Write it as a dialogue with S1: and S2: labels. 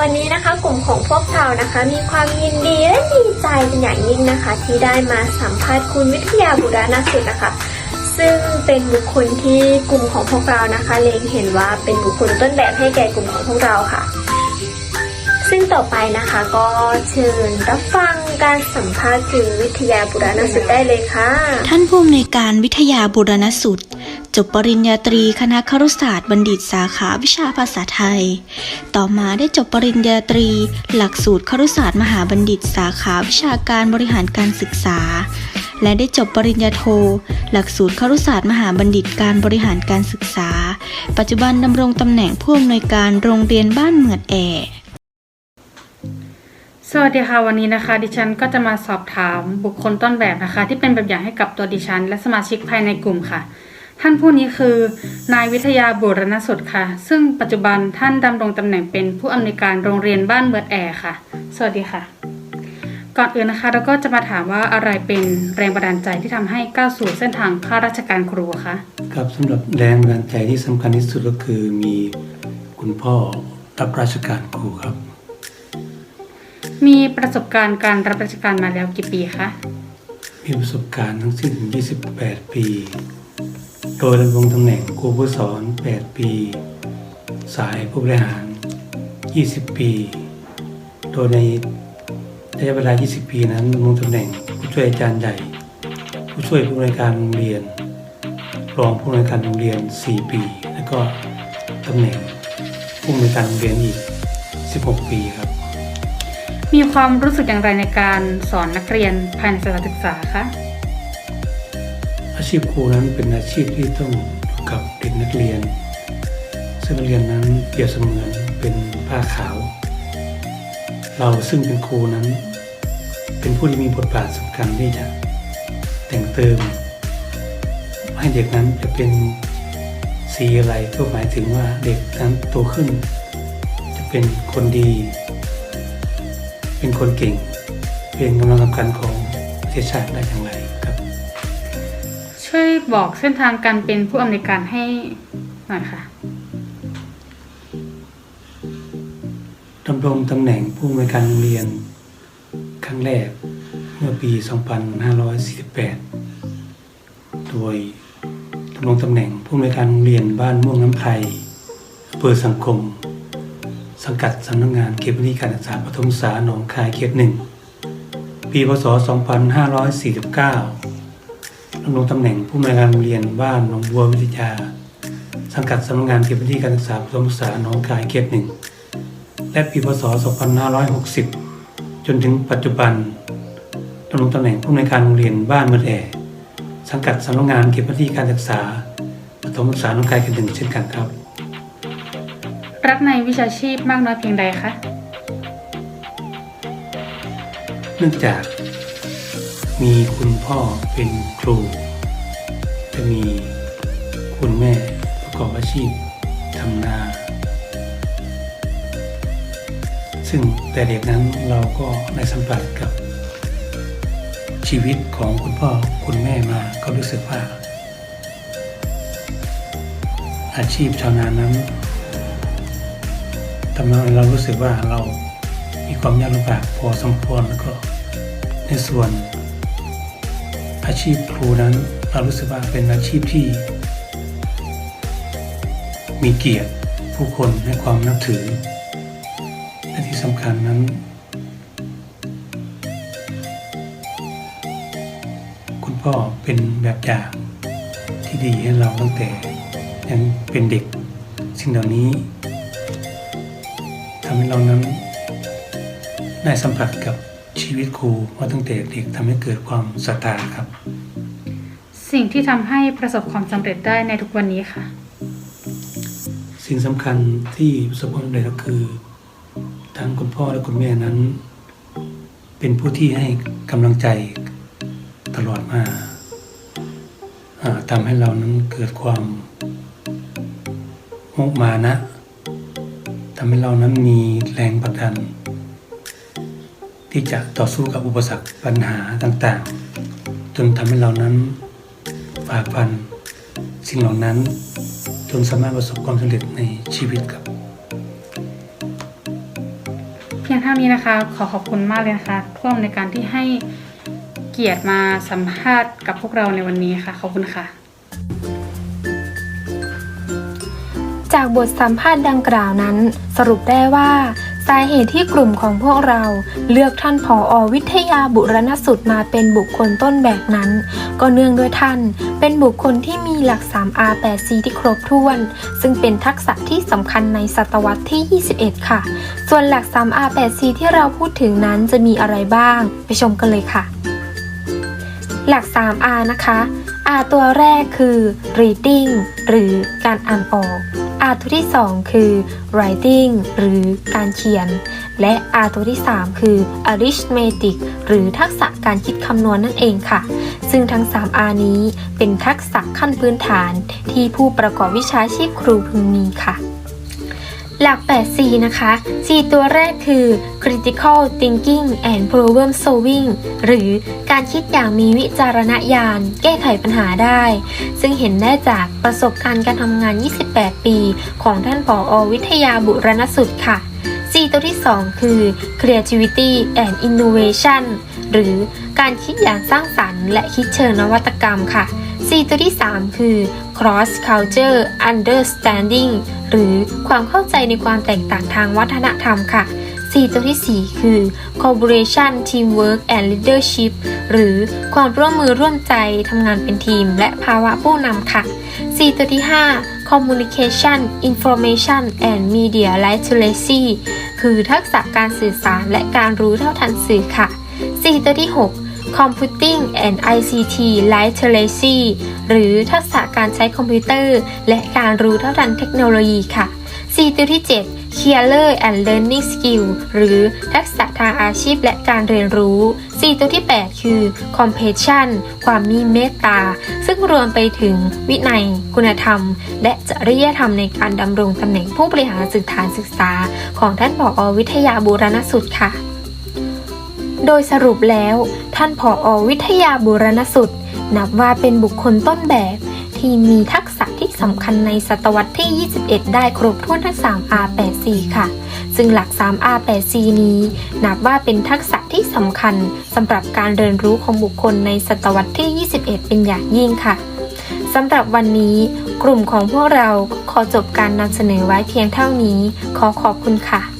S1: วันนี้นะคะกลุ่มของพวกเรานะคะ มีความยินดีและดีใจเป็นอย่างยิ่งนะคะ ที่ได้มาสัมภาษณ์คุณวิทยาบุรณสุดนะคะ ซึ่งเป็นบุคคลที่กลุ่มของพวกเรานะคะเล็งเห็นว่าเป็นบุคคลต้นแบบให้แก่กลุ่มของพวกเราค่ะ ซึ่งต่อไปนะคะก็เชิญรับฟังการสัมภาษณ์คุณวิทยาบุรณสุดได้เลยค่ะ
S2: ท่านผู้อำนวยการวิทยาบุรณสุด จบปริญญาตรีคณะครุศาสตร์บัณฑิตสาขาวิชาภาษาไทย ต่อมาได้จบปริญญาตรี หลักสูตรครุศาสตร์มหาบัณฑิตสาขาวิชาการบริหารการศึกษา และได้จบปริญญาโท หลักสูตรครุศาสตร์มหาบัณฑิตการบริหารการศึกษา ปัจจุบันดำรงตำแหน่งผู้อำนวยการโรงเรียนบ้านเหมือดแอ
S3: สวัสดีค่ะวันนี้นะคะ ดิฉันก็จะมาสอบถามบุคคลต้นแบบนะคะ ที่เป็นแบบอย่างให้กับตัวดิฉัน และสมาชิกภายในกลุ่มค่ะ ท่านผู้นี้คือ นายวิทยาบุรณสุดค่ะ ซึ่งปัจจุบันท่านดำรงตำแหน่งเป็นผู้อำนวยการโรงเรียนบ้านเมือดแอร์ค่ะ สวัสดีค่ะ ก่อนอื่นนะคะเราก็จะมาถามว่าอะไรเป็นแรงบันดาลใจที่ทำให้ก้าวสู่เส้นทางข้าราชการครูคะ
S4: ครับสำหรับแรงบันดาลใจที่สำคัญที่สุดก็คือมีคุณพ่อรับราชการครูครับ
S3: มีประสบการณ์การรับราชการมาแล้วกี่ปีคะ
S4: มีประสบการณ์ทั้งสิ้น 28 ปี โดยดำรงตำแหน่งครูผู้สอน 8 ปี สายผู้บริหาร 20 ปี โดยในระยะเวลา 20 ปีนั้นดำรงตำแหน่งผู้ช่วยอาจารย์ใหญ่ ผู้ช่วยผู้บริการโรงเรียน รองผู้บริการโรงเรียน 4 ปี แล้วก็ตำแหน่งผู้บริการโรงเรียนอีก 16 ปีครับ
S3: มีความรู้สึกอย่างไรในการสอนนักเรียนภายในสถานศึกษาคะ
S4: อาชีพครูนั้นเป็นอาชีพที่ต้องอยู่กับเด็กนักเรียน ซึ่งนักเรียนนั้นเปรียบเสมือนเป็นผ้าขาว เราซึ่งเป็นครูนั้น เป็นผู้ที่มีบทบาทสำคัญที่จะแต่งเติม ให้เด็กนั้นจะเป็นสีอะไรก็หมายถึงว่าเด็กนั้นโตขึ้น จะเป็นคนดี เป็นคนเก่ง เป็นกำลังสำคัญของประเทศชาติได้อย่างไร
S3: ช่วยบอกเส้นทางการเป็นผู้อำนวยการให้หน่อยค่ะ
S4: ดำรงตำแหน่งผู้อำนวยการโรงเรียน ครั้งแรกเมื่อปี 2548 โดยดำรงตำแหน่งผู้อำนวยการโรงเรียนบ้านม่วงน้ำไพรอำเภอสังคม สังกัดสำนักงานเขตพื้นที่การศึกษาปฐมศึกษาหนองคายเขตหนึ่งปีพศ 2549 ดำรงตำแหน่งผู้อำนวยการโรงเรียนบ้านหนองบัววิทยา สังกัดสำนักงานเขตพื้นที่การศึกษาปฐมศึกษาหนองคายเขตหนึ่งและปีพศ 2560 จนถึงปัจจุบันดำรงตำแหน่งผู้อำนวยการโรงเรียนบ้านเมืองแอสังกัดสำนักงานเขตพื้นที่การศึกษาปฐมศึกษาหนองคายเขตหนึ่งเช่นกันครับ
S3: รักในวิชาชีพมากน้อยเพียงใดคะ
S4: เนื่องจาก มีคุณพ่อเป็นครูจะมีคุณแม่ประกอบอาชีพทำนา ซึ่งแต่เด็กนั้นเราก็ได้สัมผัสกับชีวิตของคุณพ่อคุณแม่มาก็รู้สึกว่า อาชีพชาวนานั้นทำให้เรารู้สึกว่าเรามีความยากลำบากพอสมควรแล้วก็ในส่วน อาชีพครูนั้นเรารู้สึกว่าเป็นอาชีพที่ มีเกียรติผู้คนให้ความนับถือ และที่สำคัญนั้น คุณพ่อเป็นแบบอย่างที่ดีให้เราตั้งแต่ยังเป็นเด็กสิ่งเหล่านี้ทำให้เรานั้นได้สัมผัสกับ ชีวิตครูมาตั้งแต่เด็กทำให้เกิดความศรัทธาครับ
S3: สิ่งที่ทำให้ประสบความสำเร็จได้ในทุกวันนี้ค่ะ
S4: สิ่งสำคัญที่ประสบความสำเร็จก็คือทั้งคุณพ่อและคุณแม่นั้น เป็นผู้ที่ให้กำลังใจตลอดมาอ่าทำให้เรานั้นเกิดความมุมานะทำให้เรานั้นมีแรงผลักดัน ที่จะต่อสู้กับอุปสรรคปัญหาต่างๆ จนทำให้เรานั้นฝ่าฟันสิ่งเหล่านั้น จนสามารถประสบความสำเร็จในชีวิตครับ
S3: พียงเท่านี้นะคะ ขอขอบคุณมากเลยนะคะท่วมในการที่ให้เกียรติมาสัมภาษณ์กับพวกเราในวันนี้ค่ะ ขอบคุณค่ะ
S5: จากบทสัมภาษณ์ดังกล่าวนั้น สรุปได้ว่าสาเหตุที่กลุ่มของพวกเราเลือกท่านผออวิทยาบุรณสุดมาเป็นบุคคลต้นแบบนั้น ก็เนื่องด้วยท่าน เป็นบุคคลที่มีหลัก 3R 8C ที่ครบถ้วน ซึ่งเป็นทักษะที่สำคัญในศตวรรษที่ 21 ค่ะ ส่วนหลัก 3R 8C ที่เราพูดถึงนั้นจะมีอะไรบ้าง ไปชมกันเลยค่ะ หลัก 3R นะคะ R ตัวแรกคือ reading หรือการอ่านออก R ตัวที่ 2 คือ writing หรือการเขียน และ R ตัวที่ 3 คือ arithmetic หรือทักษะการคิดคำนวณนั่นเองค่ะ ซึ่งทั้ง3 R นี้เป็นทักษะขั้นพื้นฐานที่ผู้ประกอบวิชาชีพครูพึงมีค่ะ หลัก 8C นะคะ C ตัวแรกคือ critical thinking and problem solving หรือการคิดอย่างมีวิจารณญาณ แก้ไขปัญหาได้ ซึ่งเห็นได้จากประสบการณ์การทำงาน 28 ปี ของท่านผออวิทยาบุรณสุดค่ะ C ตัวที่ 2 คือ creativity and innovation หรือการคิดอย่างสร้างสรรค์ และคิดเชิงนวัตกรรมค่ะ C ตัวที่ 3 คือ cross culture understanding หรือความเข้าใจในความแตกต่างทางวัฒนธรรมค่ะ C ตัวที่ 4 คือ collaboration teamwork and leadership หรือความร่วมมือร่วมใจทำงานเป็นทีม และภาวะผู้นำค่ะ C ตัวที่ 5 communication information and media literacy คือทักษะการสื่อสารและการรู้เท่าทันสื่อค่ะ C ตัวที่ 6 Computing and ICT Literacy หรือทักษะการใช้คอมพิวเตอร์ และการรู้เท่าทันเทคโนโลยีค่ะ C ตัวที่ 7 Career and Learning Skill หรือทักษะทางอาชีพและการเรียนรู้ C ตัวที่ 8 คือ Compassion ความมีเมตตา ซึ่งรวมไปถึงวินัย คุณธรรม และจริยธรรมในการดำรงตำแหน่งผู้บริหารสื่อฐานศึกษา ของท่านผอวิทยาบูรณสุดค่ะ โดยสรุปแล้วท่านผออวิทยาบุรณสุดนับว่าเป็นบุคคลต้นแบบ ที่มีทักษะที่สำคัญในศตวรรษที่ 21 ได้ครบถ้วนทั้ง 3 R8C ค่ะ ซึ่งหลัก 3 R8C นี้ นับว่าเป็นทักษะที่สำคัญสำหรับการเรียนรู้ของบุคคลในศตวรรษที่ 21 เป็นอย่างยิ่งค่ะสำหรับวันนี้ กลุ่มของพวกเราก็ขอจบการนำเสนอไว้เพียงเท่านี้ ขอขอบคุณค่ะ